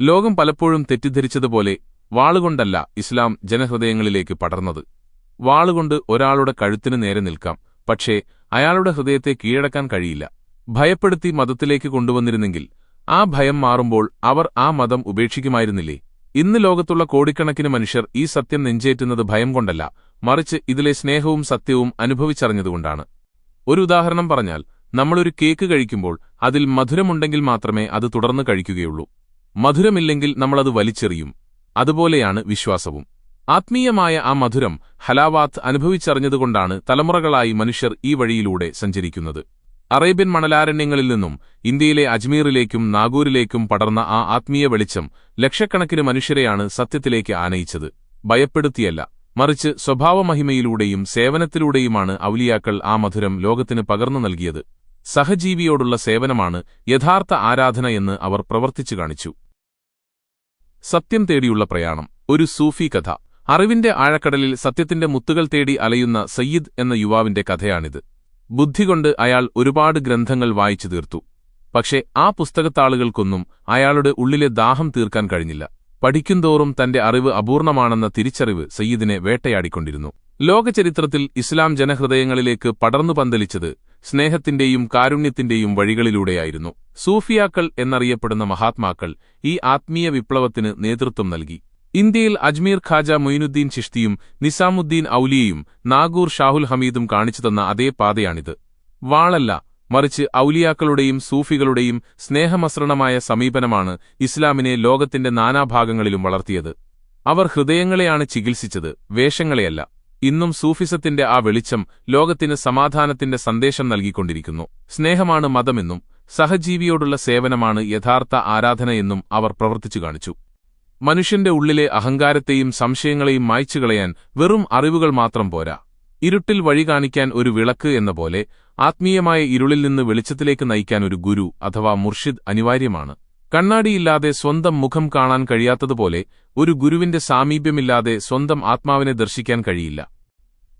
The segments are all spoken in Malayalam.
ലോകം പലപ്പോഴും തെറ്റിദ്ധരിച്ചതുപോലെ വാളുകൊണ്ടല്ല ഇസ്ലാം ജനഹൃദയങ്ങളിലേക്ക് പടർന്നത്. വാളുകൊണ്ട് ഒരാളുടെ കഴുത്തിനു നേരെ നിൽക്കാം പക്ഷേ അയാളുടെ ഹൃദയത്തെ കീഴടക്കാൻ കഴിയില്ല. ഭയപ്പെടുത്തി മതത്തിലേക്ക് കൊണ്ടുവന്നിരുന്നെങ്കിൽ ആ ഭയം മാറുമ്പോൾ അവർ ആ മതം ഉപേക്ഷിക്കുമായിരുന്നില്ലേ? ഇന്ന് ലോകത്തുള്ള കോടിക്കണക്കിന് മനുഷ്യർ ഈ സത്യം നെഞ്ചേറ്റുന്നത് ഭയം കൊണ്ടല്ല മറിച്ച് ഇതിലെ സ്നേഹവും സത്യവും അനുഭവിച്ചറിഞ്ഞതുകൊണ്ടാണ്. ഒരു ഉദാഹരണം പറഞ്ഞാൽ നമ്മളൊരു കേക്ക് കഴിക്കുമ്പോൾ അതിൽ മധുരമുണ്ടെങ്കിൽ മാത്രമേ അത് തുടർന്ന് കഴിക്കുകയുള്ളൂ. മധുരമില്ലെങ്കിൽ നമ്മളത് വലിച്ചെറിയും. അതുപോലെയാണ് വിശ്വാസവും. ആത്മീയമായ ആ മധുരം ഹലാവാത്ത് അനുഭവിച്ചറിഞ്ഞതുകൊണ്ടാണ് തലമുറകളായി മനുഷ്യർ ഈ വഴിയിലൂടെ സഞ്ചരിക്കുന്നത്. അറേബ്യൻ മണലാരണ്യങ്ങളിൽ നിന്നും ഇന്ത്യയിലെ അജ്മീറിലേക്കും നാഗൂരിലേക്കും പടർന്ന ആ ആത്മീയ വെളിച്ചം ലക്ഷക്കണക്കിന് മനുഷ്യരെയാണ് സത്യത്തിലേക്ക് ആനയിച്ചത്. ഭയപ്പെടുത്തിയല്ല. മറിച്ച് സ്വഭാവമഹിമയിലൂടെയും സേവനത്തിലൂടെയുമാണ് ഔലിയാക്കൾ ആ മധുരം ലോകത്തിന് പകർന്നു നൽകിയത്. സഹജീവിയോടുള്ള സേവനമാണ് യഥാർത്ഥ ആരാധന എന്ന് അവർ പ്രവർത്തിച്ചു കാണിച്ചു. സത്യം തേടിയുള്ള പ്രയാണം. ഒരു സൂഫി കഥ. അറിവിന്റെ ആഴക്കടലിൽ സത്യത്തിന്റെ മുത്തുകൾ തേടി അലയുന്ന സയ്യിദ് എന്ന യുവാവിന്റെ കഥയാണിത്. ബുദ്ധികൊണ്ട് അയാൾ ഒരുപാട് ഗ്രന്ഥങ്ങൾ വായിച്ചു തീർത്തു. പക്ഷേ ആ പുസ്തകത്താളുകൾക്കൊന്നും അയാളുടെ ഉള്ളിലെ ദാഹം തീർക്കാൻ കഴിഞ്ഞില്ല. പഠിക്കുന്തോറും തന്റെ അറിവ് അപൂർണമാണെന്ന തിരിച്ചറിവ് സയ്യിദിനെ വേട്ടയാടിക്കൊണ്ടിരുന്നു. ലോകചരിത്രത്തിൽ ഇസ്ലാം ജനഹൃദയങ്ങളിലേക്ക് പടർന്നു പന്തലിച്ചത് സ്നേഹത്തിന്റെയും കാരുണ്യത്തിന്റെയും വഴികളിലൂടെയായിരുന്നു. സൂഫിയാക്കൾ എന്നറിയപ്പെടുന്ന മഹാത്മാക്കൾ ഈ ആത്മീയ വിപ്ലവത്തിന് നേതൃത്വം നൽകി. ഇന്ത്യയിൽ അജ്മീർ ഖാജ മൊയിനുദ്ദീൻ ചിഷ്തിയും നിസാമുദ്ദീൻ ഔലിയയും നാഗൂർ ഷാഹുൽ ഹമീദും കാണിച്ചുതന്ന അതേ പാതയാണിത്. വാളല്ല മറിച്ച് ഔലിയാക്കളുടെയും സൂഫികളുടെയും സ്നേഹമസൃണമായ സമീപനമാണ് ഇസ്ലാമിനെ ലോകത്തിന്റെ നാനാഭാഗങ്ങളിലും വളർത്തിയത്. അവർ ഹൃദയങ്ങളെയാണ് ചികിത്സിച്ചത് വേഷങ്ങളെയല്ല. ഇന്നും സൂഫിസത്തിന്റെ ആ വെളിച്ചം ലോകത്തിന് സമാധാനത്തിന്റെ സന്ദേശം നൽകിക്കൊണ്ടിരിക്കുന്നു. സ്നേഹമാണ് മതമെന്നും സഹജീവിയോടുള്ള സേവനമാണ് യഥാർത്ഥ ആരാധനയെന്നും അവർ പ്രവർത്തിച്ചു കാണിച്ചു. മനുഷ്യന്റെ ഉള്ളിലെ അഹങ്കാരത്തെയും സംശയങ്ങളെയും മായ്ച്ചുകളയാൻ വെറും അറിവുകൾ മാത്രം പോരാ. ഇരുട്ടിൽ വഴി കാണിക്കാൻ ഒരു വിളക്ക് എന്ന പോലെ ആത്മീയമായ ഇരുളിൽ നിന്ന് വെളിച്ചത്തിലേക്ക് നയിക്കാൻ ഒരു ഗുരു അഥവാ മുർഷിദ് അനിവാര്യമാണ്. കണ്ണാടിയില്ലാതെ സ്വന്തം മുഖം കാണാൻ കഴിയാത്തതുപോലെ ഒരു ഗുരുവിന്റെ സാമീപ്യമില്ലാതെ സ്വന്തം ആത്മാവിനെ ദർശിക്കാൻ കഴിയില്ല.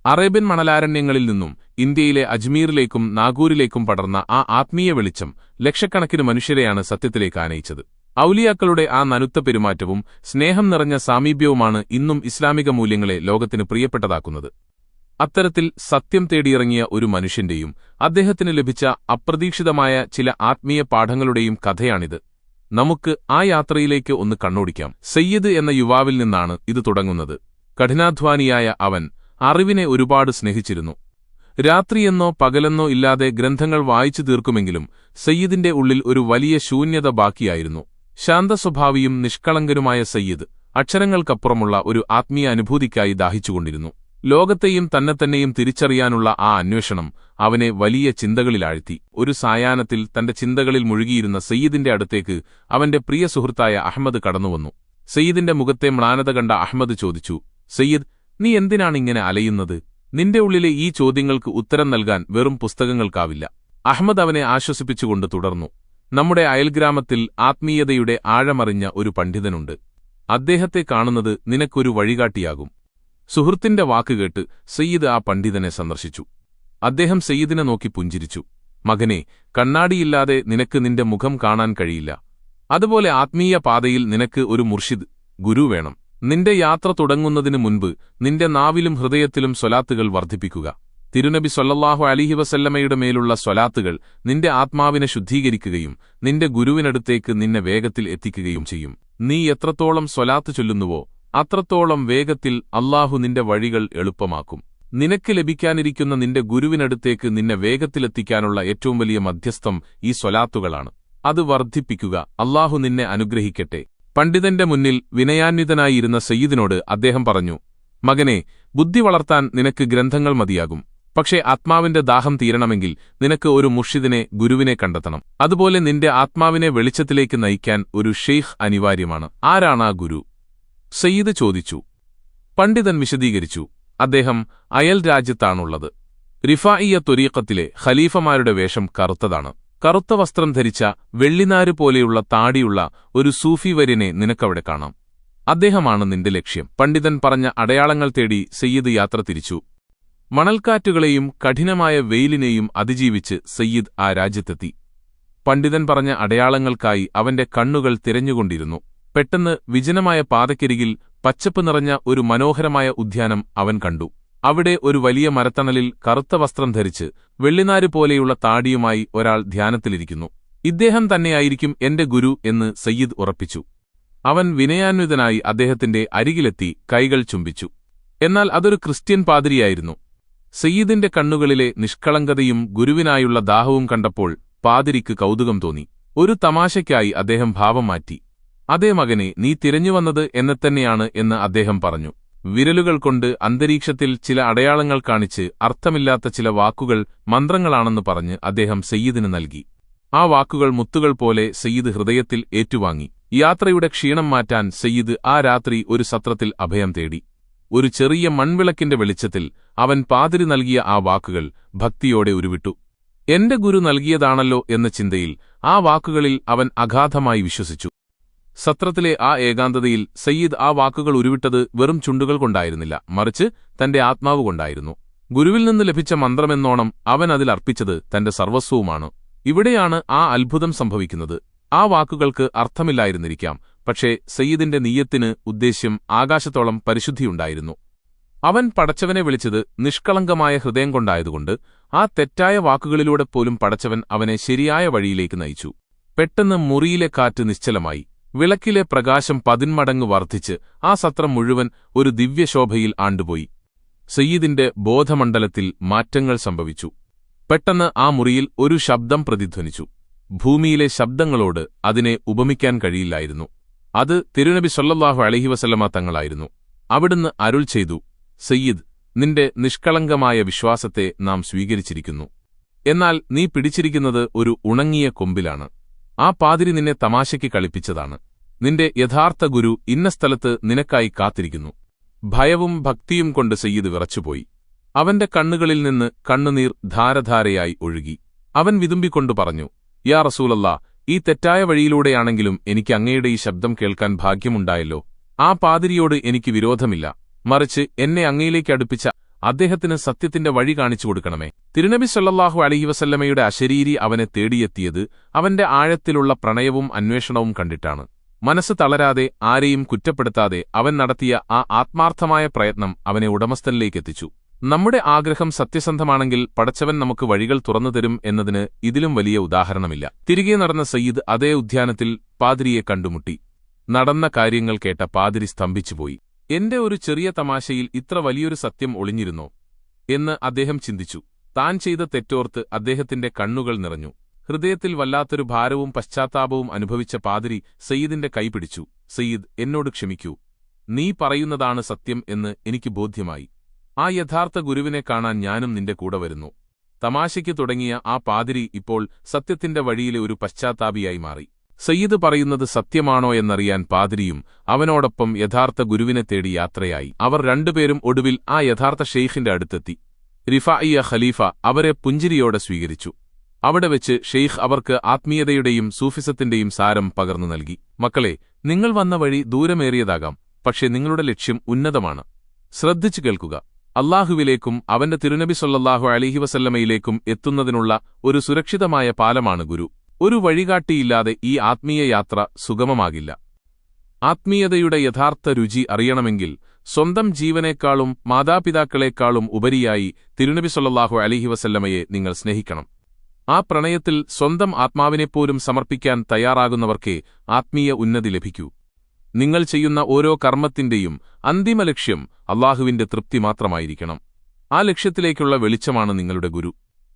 അറേബ്യൻ മണലാരണ്യങ്ങളിൽ നിന്നും ഇന്ത്യയിലെ അജ്മീറിലേക്കും നാഗൂരിലേക്കും പടർന്ന ആ ആത്മീയ വെളിച്ചം ലക്ഷക്കണക്കിന് മനുഷ്യരെയാണ് സത്യത്തിലേക്ക് ആനയിച്ചത്. ഔലിയാക്കളുടെ ആ നനുത്ത പെരുമാറ്റവും സ്നേഹം നിറഞ്ഞ സാമീപ്യവുമാണ് ഇന്നും ഇസ്ലാമിക മൂല്യങ്ങളെ ലോകത്തിന് പ്രിയപ്പെട്ടതാക്കുന്നത്. അത്തരത്തിൽ സത്യം തേടിയിറങ്ങിയ ഒരു മനുഷ്യന്റെയും അദ്ദേഹത്തിന് ലഭിച്ച അപ്രതീക്ഷിതമായ ചില ആത്മീയ പാഠങ്ങളുടെയും കഥയാണിത്. നമുക്ക് ആ യാത്രയിലേക്ക് ഒന്ന് കണ്ണോടിക്കാം. സയ്യിദ് എന്ന യുവാവിൽ നിന്നാണ് ഇത് തുടങ്ങുന്നത്. കഠിനാധ്വാനിയായ അവൻ അറിവിനെ ഒരുപാട് സ്നേഹിച്ചിരുന്നു. രാത്രിയെന്നോ പകലെന്നോ ഇല്ലാതെ ഗ്രന്ഥങ്ങൾ വായിച്ചു തീർക്കുമെങ്കിലും സയ്യിദിന്റെ ഉള്ളിൽ ഒരു വലിയ ശൂന്യത ബാക്കിയായിരുന്നു. ശാന്തസ്വഭാവിയും നിഷ്കളങ്കരുമായ സയ്യിദ് അക്ഷരങ്ങൾക്കപ്പുറമുള്ള ഒരു ആത്മീയ അനുഭൂതിക്കായി ദാഹിച്ചുകൊണ്ടിരുന്നു. ലോകത്തെയും തന്നെത്തന്നെയും തിരിച്ചറിയാനുള്ള ആ അന്വേഷണം അവനെ വലിയ ചിന്തകളിലാഴ്ത്തി. ഒരു സായാഹ്നത്തിൽ തന്റെ ചിന്തകളിൽ മുഴുകിയിരുന്ന സയ്യിദിന്റെ അടുത്തേക്ക് അവന്റെ പ്രിയ സുഹൃത്തായ അഹമ്മദ് കടന്നുവന്നു. സയ്യിദിന്റെ മുഖത്തെ മ്ലാനത കണ്ട അഹമ്മദ് ചോദിച്ചു സയ്യിദ് നീ എന്തിനാണിങ്ങനെ അലയുന്നത്? നിന്റെ ഉള്ളിലെ ഈ ചോദ്യങ്ങൾക്ക് ഉത്തരം നൽകാൻ വെറും പുസ്തകങ്ങൾക്കാവില്ല. അഹമ്മദ് അവനെ ആശ്വസിപ്പിച്ചുകൊണ്ട് തുടർന്നു. നമ്മുടെ അയൽഗ്രാമത്തിൽ ആത്മീയതയുടെ ആഴമറിഞ്ഞ ഒരു പണ്ഡിതനുണ്ട്. അദ്ദേഹത്തെ കാണുന്നത് നിനക്കൊരു വഴികാട്ടിയാകും. സുഹൃത്തിന്റെ വാക്കുകേട്ട് സയ്യിദ് ആ പണ്ഡിതനെ സന്ദർശിച്ചു. അദ്ദേഹം സയ്യിദിനെ നോക്കി പുഞ്ചിരിച്ചു. മകനെ കണ്ണാടിയില്ലാതെ നിനക്ക് നിന്റെ മുഖം കാണാൻ കഴിയില്ല. അതുപോലെ ആത്മീയ പാതയിൽ നിനക്ക് ഒരു മുർഷിദ് ഗുരു വേണം. നിന്റെ യാത്ര തുടങ്ങുന്നതിനു മുൻപ് നിന്റെ നാവിലും ഹൃദയത്തിലും സ്വലാത്തുകൾ വർദ്ധിപ്പിക്കുക. തിരുനബി സൊല്ലാഹു അലിഹി വസല്ലമയുടെ മേലുള്ള സ്വലാത്തുകൾ നിന്റെ ആത്മാവിനെ ശുദ്ധീകരിക്കുകയും നിന്റെ ഗുരുവിനടുത്തേക്ക് നിന്നെ വേഗത്തിൽ എത്തിക്കുകയും ചെയ്യും. നീ എത്രത്തോളം സ്വലാത്ത് ചൊല്ലുന്നുവോ അത്രത്തോളം വേഗത്തിൽ അള്ളാഹു നിന്റെ വഴികൾ എളുപ്പമാക്കും. നിനക്ക് ലഭിക്കാനിരിക്കുന്ന നിന്റെ ഗുരുവിനടുത്തേക്ക് നിന്നെ വേഗത്തിലെത്തിക്കാനുള്ള ഏറ്റവും വലിയ മധ്യസ്ഥം ഈ സ്വലാത്തുകളാണ്. അത് വർദ്ധിപ്പിക്കുക അള്ളാഹു നിന്നെ അനുഗ്രഹിക്കട്ടെ. പണ്ഡിതന്റെ മുന്നിൽ വിനയാന്വിതനായിരുന്ന സയ്യിദിനോട് അദ്ദേഹം പറഞ്ഞു മകനെ ബുദ്ധി വളർത്താൻ നിനക്ക് ഗ്രന്ഥങ്ങൾ മതിയാകും. പക്ഷേ ആത്മാവിന്റെ ദാഹം തീരണമെങ്കിൽ നിനക്ക് ഒരു മുഷിദിനെ ഗുരുവിനെ കണ്ടെത്തണം. അതുപോലെ നിന്റെ ആത്മാവിനെ വെളിച്ചത്തിലേക്ക് നയിക്കാൻ ഒരു ഷെയ്ഖ് അനിവാര്യമാണ്. ആരാണ് ആ ഗുരു? സയ്യിദ് ചോദിച്ചു. പണ്ഡിതൻ വിശദീകരിച്ചു. അദ്ദേഹം അയൽ രാജ്യത്താണുള്ളത്. റിഫായിയ തൊരീക്കത്തിലെ ഖലീഫമാരുടെ വേഷം കറുത്തതാണ്. കറുത്ത വസ്ത്രം ധരിച്ച വെള്ളിനാരു പോലെയുള്ള താടിയുള്ള ഒരു സൂഫി വര്യനെ നിനക്കവിടെ കാണാം. അദ്ദേഹമാണ് നിന്റെ ലക്ഷ്യം. പണ്ഡിതൻ പറഞ്ഞ അടയാളങ്ങൾ തേടി സയ്യിദ് യാത്ര തിരിച്ചു. മണൽക്കാറ്റുകളെയും കഠിനമായ വെയിലിനെയും അതിജീവിച്ച് സയ്യിദ് ആ രാജ്യത്തെത്തി. പണ്ഡിതൻ പറഞ്ഞ അടയാളങ്ങൾക്കായി അവന്റെ കണ്ണുകൾ തിരഞ്ഞുകൊണ്ടിരുന്നു. പെട്ടെന്ന് വിജനമായ പാതക്കരികിൽ പച്ചപ്പ് നിറഞ്ഞ ഒരു മനോഹരമായ ഉദ്യാനം അവൻ കണ്ടു. അവിടെ ഒരു വലിയ മരത്തണലിൽ കറുത്ത വസ്ത്രം ധരിച്ച് വെള്ളിനാരു പോലെയുള്ള താടിയുമായി ഒരാൾ ധ്യാനത്തിലിരിക്കുന്നു. ഇദ്ദേഹം തന്നെയായിരിക്കും എന്റെ ഗുരു എന്ന് സയ്യിദ് ഉറപ്പിച്ചു. അവൻ വിനയാന്വിതനായി അദ്ദേഹത്തിന്റെ അരികിലെത്തി കൈകൾ ചുംബിച്ചു. എന്നാൽ അതൊരു ക്രിസ്ത്യൻ പാതിരിയായിരുന്നു. സയ്യിദിന്റെ കണ്ണുകളിലെ നിഷ്കളങ്കതയും ഗുരുവിനായുള്ള ദാഹവും കണ്ടപ്പോൾ പാതിരിക്ക് കൗതുകം തോന്നി. ഒരു തമാശയ്ക്കായി അദ്ദേഹം ഭാവം മാറ്റി. അതേ മകനെ നീ തിരഞ്ഞുവന്നത് എന്നെത്തന്നെയാണ് എന്ന് അദ്ദേഹം പറഞ്ഞു. വിരലുകൾ കൊണ്ട് അന്തരീക്ഷത്തിൽ ചില അടയാളങ്ങൾ കാണിച്ച് അർത്ഥമില്ലാത്ത ചില വാക്കുകൾ മന്ത്രങ്ങളാണെന്ന് പറഞ്ഞ് അദ്ദേഹം സയ്യിദിന് നൽകി. ആ വാക്കുകൾ മുത്തുകൾ പോലെ സയ്യിദ് ഹൃദയത്തിൽ ഏറ്റുവാങ്ങി. യാത്രയുടെ ക്ഷീണം മാറ്റാൻ സയ്യിദ് ആ രാത്രി ഒരു സത്രത്തിൽ അഭയം തേടി. ഒരു ചെറിയ മൺവിളക്കിന്റെ വെളിച്ചത്തിൽ അവൻ പാതിരി നൽകിയ ആ വാക്കുകൾ ഭക്തിയോടെ ഉരുവിട്ടു. എന്റെ ഗുരു നൽകിയതാണല്ലോ എന്ന ചിന്തയിൽ ആ വാക്കുകളിൽ അവൻ അഗാധമായി വിശ്വസിച്ചു. സത്രത്തിലെ ആ ഏകാന്തതയിൽ സയ്യിദ് ആ വാക്കുകൾ ഉരുവിട്ടത് വെറും ചുണ്ടുകൾ കൊണ്ടായിരുന്നില്ല മറിച്ച് തന്റെ ആത്മാവ് കൊണ്ടായിരുന്നു. ഗുരുവിൽ നിന്ന് ലഭിച്ച മന്ത്രമെന്നോണം അവൻ അതിൽ അർപ്പിച്ചത് തന്റെ സർവസ്വവുമാണ്. ഇവിടെയാണ് ആ അത്ഭുതം സംഭവിക്കുന്നത്. ആ വാക്കുകൾക്ക് അർത്ഥമില്ലായിരുന്നിരിക്കാം പക്ഷേ സയ്യിദിന്റെ നീയത്തിന് ഉദ്ദേശ്യം ആകാശത്തോളം പരിശുദ്ധിയുണ്ടായിരുന്നു. അവൻ പടച്ചവനെ വിളിച്ചത് നിഷ്കളങ്കമായ ഹൃദയം കൊണ്ടായതുകൊണ്ട് ആ തെറ്റായ വാക്കുകളിലൂടെ പോലും പടച്ചവൻ അവനെ ശരിയായ വഴിയിലേക്ക് നയിച്ചു. പെട്ടെന്ന് മുറിയിലെ കാറ്റ് നിശ്ചലമായി. വിളക്കിലെ പ്രകാശം പതിന്മടങ്ങ് വർദ്ധിച്ച് ആ സത്രം മുഴുവൻ ഒരു ദിവ്യശോഭയിൽ ആണ്ടുപോയി. സയ്യിദിന്റെ ബോധമണ്ഡലത്തിൽ മാറ്റങ്ങൾ സംഭവിച്ചു. പെട്ടെന്ന് ആ മുറിയിൽ ഒരു ശബ്ദം പ്രതിധ്വനിച്ചു. ഭൂമിയിലെ ശബ്ദങ്ങളോട് അതിനെ ഉപമിക്കാൻ കഴിയില്ലായിരുന്നു. അത് തിരുനബി സൊല്ലാഹു അലഹി വസല്ലമ തങ്ങളായിരുന്നു. അവിടുന്ന് അരുൾ ചെയ്തു സയ്യിദ് നിന്റെ നിഷ്കളങ്കമായ വിശ്വാസത്തെ നാം സ്വീകരിച്ചിരിക്കുന്നു. എന്നാൽ നീ പിടിച്ചിരിക്കുന്നത് ഒരു ഉണങ്ങിയ കൊമ്പിലാണ്. ആ പാതിരി നിന്നെ തമാശയ്ക്ക് കളിപ്പിച്ചതാണ്. നിന്റെ യഥാർത്ഥ ഗുരു ഇന്ന സ്ഥലത്ത് നിനക്കായി കാത്തിരിക്കുന്നു. ഭയവും ഭക്തിയും കൊണ്ട് സയ്യിദ് വിറച്ചുപോയി. അവന്റെ കണ്ണുകളിൽ നിന്ന് കണ്ണുനീർ ധാരധാരയായി ഒഴുകി. അവൻ വിതുമ്പിക്കൊണ്ടു പറഞ്ഞു യാ റസൂലല്ലാ ഈ തെറ്റായ വഴിയിലൂടെയാണെങ്കിലും എനിക്ക് അങ്ങയുടെ ഈ ശബ്ദം കേൾക്കാൻ ഭാഗ്യമുണ്ടായല്ലോ. ആ പാതിരിയോട് എനിക്ക് വിരോധമില്ല. മറിച്ച് എന്നെ അങ്ങയിലേക്ക് അടുപ്പിച്ച അദ്ദേഹത്തിന് സത്യത്തിന്റെ വഴി കാണിച്ചു കൊടുക്കണമേ. തിരുനബി സല്ലാഹു അലഹി വസല്ലമയുടെ അശരീരി അവനെ തേടിയെത്തിയത് അവന്റെ ആഴത്തിലുള്ള പ്രണയവും അന്വേഷണവും കണ്ടിട്ടാണ്. മനസ്സ് തളരാതെ ആരെയും കുറ്റപ്പെടുത്താതെ അവൻ നടത്തിയ ആ ആത്മാർത്ഥമായ പ്രയത്നം അവനെ ഉടമസ്ഥനിലേക്കെത്തിച്ചു. നമ്മുടെ ആഗ്രഹം സത്യസന്ധമാണെങ്കിൽ പടച്ചവൻ നമുക്ക് വഴികൾ തുറന്നു തരും എന്നതിന് ഇതിലും വലിയ ഉദാഹരണമില്ല. തിരികെ നടന്ന സയ്യിദ് അതേ ഉദ്യാനത്തിൽ പാതിരിയെ കണ്ടുമുട്ടി. നടന്ന കാര്യങ്ങൾ കേട്ട പാതിരി സ്തംഭിച്ചുപോയി. എന്റെ ഒരു ചെറിയ തമാശയിൽ ഇത്ര വലിയൊരു സത്യം ഒളിഞ്ഞിരുന്നോ? എന്ന് അദ്ദേഹം ചിന്തിച്ചു. താൻ ചെയ്ത തെറ്റോർത്ത് അദ്ദേഹത്തിന്റെ കണ്ണുകൾ നിറഞ്ഞു. ഹൃദയത്തിൽ വല്ലാത്തൊരു ഭാരവും പശ്ചാത്താപവും അനുഭവിച്ച പാതിരി സയ്യിദിന്റെ കൈപിടിച്ചു സയ്യിദ് എന്നോട് ക്ഷമിക്കൂ. നീ പറയുന്നതാണ് സത്യം എന്ന് എനിക്ക് ബോധ്യമായി. ആ യഥാർത്ഥ ഗുരുവിനെ കാണാൻ ഞാനും നിന്റെ കൂടെ വരുന്നു. തമാശയ്ക്ക് തുടങ്ങിയ ആ പാതിരി ഇപ്പോൾ സത്യത്തിന്റെ വഴിയിലെ ഒരു പശ്ചാത്താപിയായി മാറി. സയ്യിദ് പറയുന്നത് സത്യമാണോ എന്നറിയാൻ പാതിരിയും അവനോടൊപ്പം യഥാർത്ഥ ഗുരുവിനെ തേടി യാത്രയായി. അവർ രണ്ടുപേരും ഒടുവിൽ ആ യഥാർത്ഥ ഷെയ്ഖിന്റെ അടുത്തെത്തി. റിഫായിയ ഖലീഫ അവരെ പുഞ്ചിരിയോടെ സ്വീകരിച്ചു. അവിടെ വെച്ച് ഷെയ്ഖ് അവർക്ക് ആത്മീയതയുടെയും സൂഫിസത്തിന്റെയും സാരം പകർന്നു നൽകി. മക്കളെ നിങ്ങൾ വന്ന വഴി ദൂരമേറിയതാകാം പക്ഷേ നിങ്ങളുടെ ലക്ഷ്യം ഉന്നതമാണ്. ശ്രദ്ധിച്ചു കേൾക്കുക. അള്ളാഹുവിലേക്കും അവന്റെ തിരുനബി സൊല്ലാഹു അലിഹി വസല്ലമയിലേക്കും എത്തുന്നതിനുള്ള ഒരു സുരക്ഷിതമായ പാലമാണ് ഗുരു. ഒരു വഴികാട്ടിയില്ലാതെ ഈ ആത്മീയ യാത്ര സുഗമമാകില്ല. ആത്മീയതയുടെ യഥാർത്ഥ രുചി അറിയണമെങ്കിൽ സ്വന്തം ജീവനേക്കാളും മാതാപിതാക്കളെക്കാളും ഉപരിയായി തിരുനബി സൊല്ലാഹു അലിഹി വസല്ലമയെ നിങ്ങൾ സ്നേഹിക്കണം. ആ പ്രണയത്തിൽ സ്വന്തം ആത്മാവിനെപ്പോലും സമർപ്പിക്കാൻ തയ്യാറാകുന്നവർക്കേ ആത്മീയ ഉന്നതി ലഭിക്കൂ. നിങ്ങൾ ചെയ്യുന്ന ഓരോ കർമ്മത്തിന്റെയും അന്തിമ ലക്ഷ്യം അള്ളാഹുവിന്റെ തൃപ്തി മാത്രമായിരിക്കണം. ആ ലക്ഷ്യത്തിലേക്കുള്ള വെളിച്ചമാണ് നിങ്ങളുടെ ഗുരു.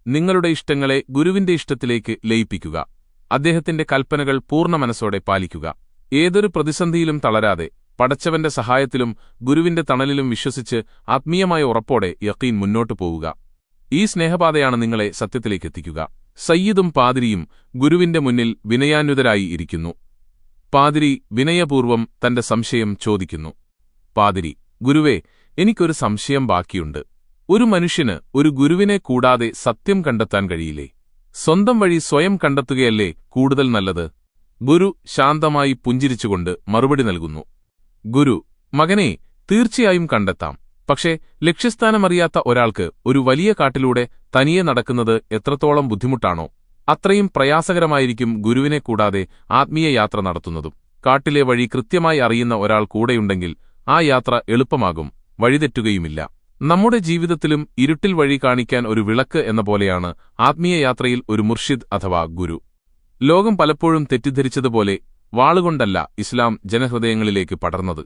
നിങ്ങളുടെ ഇഷ്ടങ്ങളെ ഗുരുവിന്റെ ഇഷ്ടത്തിലേക്ക് ലയിപ്പിക്കുക. അദ്ദേഹത്തിന്റെ കൽപ്പനകൾ പൂർണ മനസ്സോടെ പാലിക്കുക. ഏതൊരു പ്രതിസന്ധിയിലും തളരാതെ പടച്ചവന്റെ സഹായത്തിലും ഗുരുവിന്റെ തണലിലും വിശ്വസിച്ച് ആത്മീയമായ ഉറപ്പോടെ യക്കീൻ മുന്നോട്ടു പോവുക. ഈ സ്നേഹപാതയാണ് നിങ്ങളെ സത്യത്തിലേക്കെത്തിക്കുക സയ്യിദും പാതിരിയും ഗുരുവിന്റെ മുന്നിൽ വിനയാന്വിതരായി ഇരിക്കുന്നു. പാതിരി വിനയപൂർവം തന്റെ സംശയം ചോദിക്കുന്നു. പാതിരി ഗുരുവേ എനിക്കൊരു സംശയം ബാക്കിയുണ്ട്. ഒരു മനുഷ്യന് ഒരു ഗുരുവിനെ കൂടാതെ സത്യം കണ്ടെത്താൻ കഴിയില്ലേ? സ്വന്തം വഴി സ്വയം കണ്ടെത്തുകയല്ലേ കൂടുതൽ നല്ലത്? ഗുരു ശാന്തമായി പുഞ്ചിരിച്ചുകൊണ്ട് മറുപടി നൽകുന്നു. ഗുരു മകനെ തീർച്ചയായും കണ്ടെത്താം. പക്ഷേ ലക്ഷ്യസ്ഥാനമറിയാത്ത ഒരാൾക്ക് ഒരു വലിയ കാട്ടിലൂടെ തനിയെ നടക്കുന്നത് എത്രത്തോളം ബുദ്ധിമുട്ടാണോ അത്രയും പ്രയാസകരമായിരിക്കും ഗുരുവിനെ കൂടാതെ ആത്മീയ യാത്ര നടത്തുന്നതും. കാട്ടിലെ വഴി കൃത്യമായി അറിയുന്ന ഒരാൾ കൂടെയുണ്ടെങ്കിൽ ആ യാത്ര എളുപ്പമാകും വഴിതെറ്റുകയുമില്ല. നമ്മുടെ ജീവിതത്തിലും ഇരുട്ടിൽ വഴി കാണിക്കാൻ ഒരു വിളക്ക് എന്ന പോലെയാണ് ആത്മീയയാത്രയിൽ ഒരു മുർഷിദ് അഥവാ ഗുരു. ലോകം പലപ്പോഴും തെറ്റിദ്ധരിച്ചതുപോലെ വാളുകൊണ്ടല്ല ഇസ്ലാം ജനഹൃദയങ്ങളിലേക്ക് പടർന്നത്.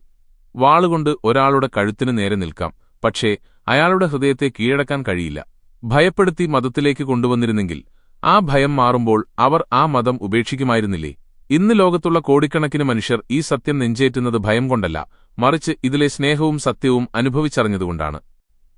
വാളുകൊണ്ട് ഒരാളുടെ കഴുത്തിന് നേരെ നിൽക്കാം പക്ഷേ അയാളുടെ ഹൃദയത്തെ കീഴടക്കാൻ കഴിയില്ല. ഭയപ്പെടുത്തി മതത്തിലേക്ക് കൊണ്ടുവന്നിരുന്നെങ്കിൽ ആ ഭയം മാറുമ്പോൾ അവർ ആ മതം ഉപേക്ഷിക്കുമായിരുന്നില്ലേ? ഇന്ന് ലോകത്തുള്ള കോടിക്കണക്കിന് മനുഷ്യർ ഈ സത്യം നെഞ്ചേറ്റുന്നത് ഭയം കൊണ്ടല്ല മറിച്ച് ഇതിലെ സ്നേഹവും സത്യവും അനുഭവിച്ചറിഞ്ഞതുകൊണ്ടാണ്.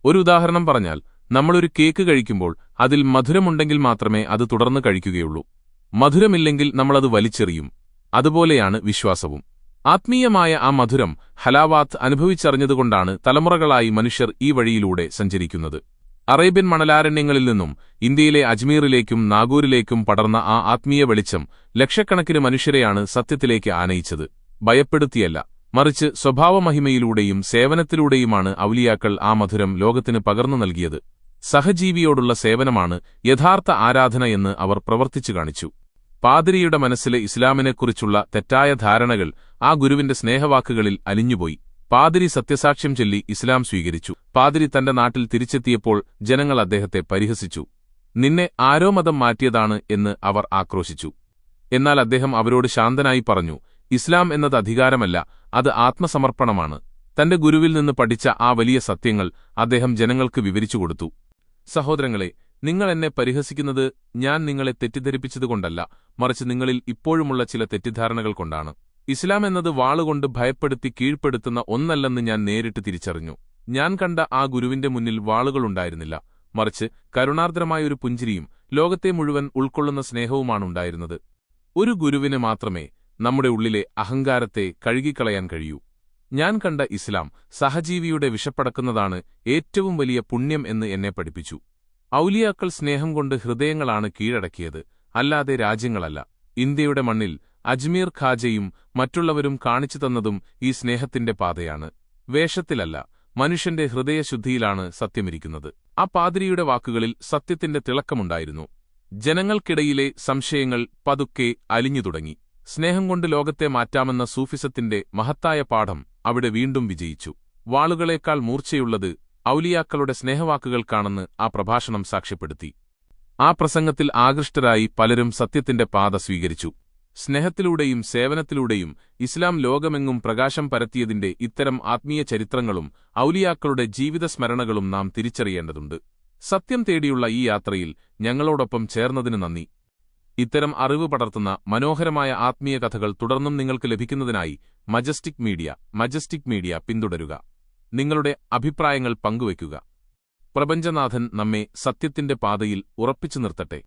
ഒരു ഉദാഹരണം പറഞ്ഞാൽ നമ്മളൊരു കേക്ക് കഴിക്കുമ്പോൾ അതിൽ മധുരമുണ്ടെങ്കിൽ മാത്രമേ അത് തുടർന്ന് കഴിക്കുകയുള്ളൂ. മധുരമില്ലെങ്കിൽ നമ്മളത് വലിച്ചെറിയും. അതുപോലെയാണ് വിശ്വാസവും. ആത്മീയമായ ആ മധുരം ഹലാവാത്ത് അനുഭവിച്ചറിഞ്ഞതുകൊണ്ടാണ് തലമുറകളായി മനുഷ്യർ ഈ വഴിയിലൂടെ സഞ്ചരിക്കുന്നത്. അറേബ്യൻ മണലാരണ്യങ്ങളിൽ നിന്നും ഇന്ത്യയിലെ അജ്മീറിലേക്കും നാഗൂരിലേക്കും പടർന്ന ആ ആത്മീയ വെളിച്ചം ലക്ഷക്കണക്കിന് മനുഷ്യരെയാണ് സത്യത്തിലേക്ക് ആനയിച്ചത്. ഭയപ്പെടുത്തിയല്ല. മറിച്ച് സ്വഭാവമഹിമയിലൂടെയും സേവനത്തിലൂടെയുമാണ് ഔലിയാക്കൾ ആ മധുരം ലോകത്തിന് പകർന്നു നൽകിയത്. സഹജീവിയോടുള്ള സേവനമാണ് യഥാർത്ഥ ആരാധന എന്ന് അവർ പ്രവർത്തിച്ചു കാണിച്ചു. പാതിരിയുടെ മനസ്സിലെ ഇസ്ലാമിനെക്കുറിച്ചുള്ള തെറ്റായ ധാരണകൾ ആ ഗുരുവിന്റെ സ്നേഹവാക്കുകളിൽ അലിഞ്ഞുപോയി. പാതിരി സത്യസാക്ഷ്യം ചൊല്ലി ഇസ്ലാം സ്വീകരിച്ചു. പാതിരി തന്റെ നാട്ടിൽ തിരിച്ചെത്തിയപ്പോൾ ജനങ്ങൾ അദ്ദേഹത്തെ പരിഹസിച്ചു. നിന്നെ ആരോ മതം മാറ്റിയതാണ് എന്ന് അവർ ആക്രോശിച്ചു. എന്നാൽ അദ്ദേഹം അവരോട് ശാന്തനായി പറഞ്ഞു ഇസ്ലാം എന്നത് അധികാരമല്ല അത് ആത്മസമർപ്പണമാണ്. തന്റെ ഗുരുവിൽ നിന്ന് പഠിച്ച ആ വലിയ സത്യങ്ങൾ അദ്ദേഹം ജനങ്ങൾക്ക് വിവരിച്ചു കൊടുത്തു. സഹോദരങ്ങളെ നിങ്ങൾ എന്നെ പരിഹസിക്കുന്നത് ഞാൻ നിങ്ങളെ തെറ്റിദ്ധരിപ്പിച്ചതുകൊണ്ടല്ല മറിച്ച് നിങ്ങളിൽ ഇപ്പോഴുമുള്ള ചില തെറ്റിദ്ധാരണകൾ കൊണ്ടാണ്. ഇസ്ലാം എന്നത് വാളുകൊണ്ട് ഭയപ്പെടുത്തി കീഴ്പ്പെടുത്തുന്ന ഒന്നല്ലെന്ന് ഞാൻ നേരിട്ട് തിരിച്ചറിഞ്ഞു. ഞാൻ കണ്ട ആ ഗുരുവിന്റെ മുന്നിൽ വാളുകളുണ്ടായിരുന്നില്ല മറിച്ച് കരുണാർദ്രമായൊരു പുഞ്ചിരിയും ലോകത്തെ മുഴുവൻ ഉൾക്കൊള്ളുന്ന സ്നേഹവുമാണുണ്ടായിരുന്നത്. ഒരു ഗുരുവിന് മാത്രമേ നമ്മുടെ ഉള്ളിലെ അഹങ്കാരത്തെ കഴുകിക്കളയാൻ കഴിയൂ. ഞാൻ കണ്ട ഇസ്ലാം സഹജീവിയുടെ വിഷപ്പടക്കുന്നതാണ് ഏറ്റവും വലിയ പുണ്യം എന്ന് എന്നെ പഠിപ്പിച്ചു. ഔലിയാക്കൾ സ്നേഹം കൊണ്ട് ഹൃദയങ്ങളാണ് കീഴടക്കിയത് അല്ലാതെ രാജ്യങ്ങളല്ല. ഇന്ത്യയുടെ മണ്ണിൽ അജ്മീർ ഖാജയും മറ്റുള്ളവരും കാണിച്ചു തന്നതും ഈ സ്നേഹത്തിന്റെ പാതയാണ്. വേഷത്തിലല്ല മനുഷ്യന്റെ ഹൃദയശുദ്ധിയിലാണ് സത്യമിരിക്കുന്നത്. ആ പാതിരിയുടെ വാക്കുകളിൽ സത്യത്തിന്റെ തിളക്കമുണ്ടായിരുന്നു. ജനങ്ങൾക്കിടയിലെ സംശയങ്ങൾ പതുക്കെ അലിഞ്ഞു തുടങ്ങി. സ്നേഹം കൊണ്ട് ലോകത്തെ മാറ്റാമെന്ന സൂഫിസത്തിന്റെ മഹത്തായ പാഠം അവിടെ വീണ്ടും വിജയിച്ചു. വാളുകളേക്കാൾ മൂർച്ചയുള്ളത് ഔലിയാക്കളുടെ സ്നേഹവാക്കുകൾക്കാണെന്ന് ആ പ്രഭാഷണം സാക്ഷ്യപ്പെടുത്തി. ആ പ്രസംഗത്തിൽ ആകൃഷ്ടരായി പലരും സത്യത്തിന്റെ പാത സ്വീകരിച്ചു. സ്നേഹത്തിലൂടെയും സേവനത്തിലൂടെയും ഇസ്ലാം ലോകമെങ്ങും പ്രകാശം പരത്തിയതിന്റെ ഇത്തരം ആത്മീയ ചരിത്രങ്ങളും ഔലിയാക്കളുടെ ജീവിതസ്മരണകളും നാം തിരിച്ചറിയേണ്ടതുണ്ട്. സത്യം തേടിയുള്ള ഈ യാത്രയിൽ ഞങ്ങളോടൊപ്പം ചേർന്നതിന് നന്ദി. ഇത്തരം അറിവ് പടർത്തുന്ന മനോഹരമായ ആത്മീയ കഥകൾ തുടർന്നും നിങ്ങൾക്ക് ലഭിക്കുന്നതിനായി മജസ്റ്റിക് മീഡിയ മജസ്റ്റിക് മീഡിയ പിന്തുടരുക. നിങ്ങളുടെ അഭിപ്രായങ്ങൾ പങ്കുവയ്ക്കുക. പ്രപഞ്ചനാഥൻ നമ്മെ സത്യത്തിന്റെ പാതയിൽ ഉറപ്പിച്ചു നിർത്തട്ടെ.